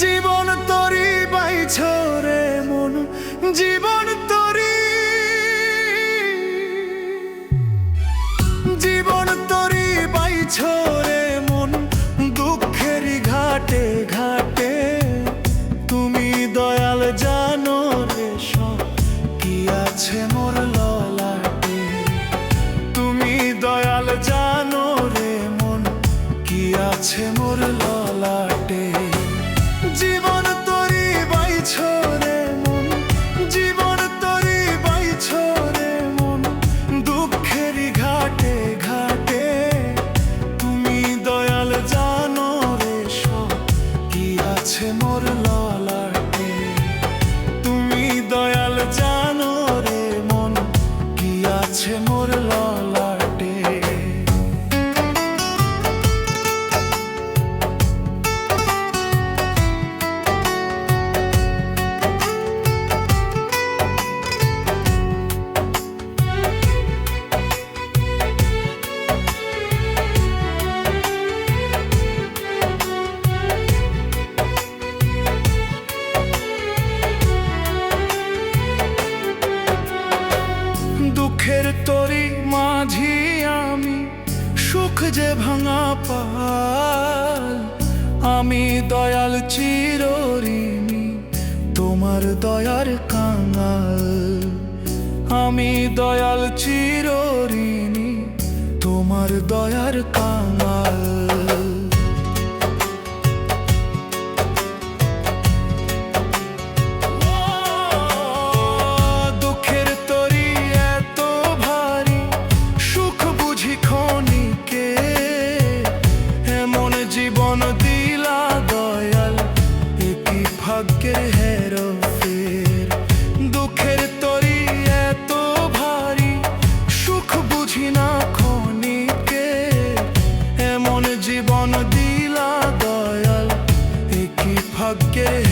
জীবন জীবন তরি। জীবন তরি বাইছ রে মন দুঃখেরই ঘাটে ঘাটে। তুমি দয়াল জানো রে সব কি আছে মোর ললাটে। তুমি দয়াল জানো রে মন, কি আছে মোর ললাটে। যে ভাঙা পাল, আমি দয়াল চিরঋণী, তোমার দয়ার কাঙাল। আমি দয়াল চিরঋণী, তোমার দয়ার কাঙাল। ভাগ্যের হেরো ফের। দুঃখের তরি এত ভারী, সুখ বুঝি না খনিকে এমন জীবন দিলা দয়াল, একই ভাগ্যের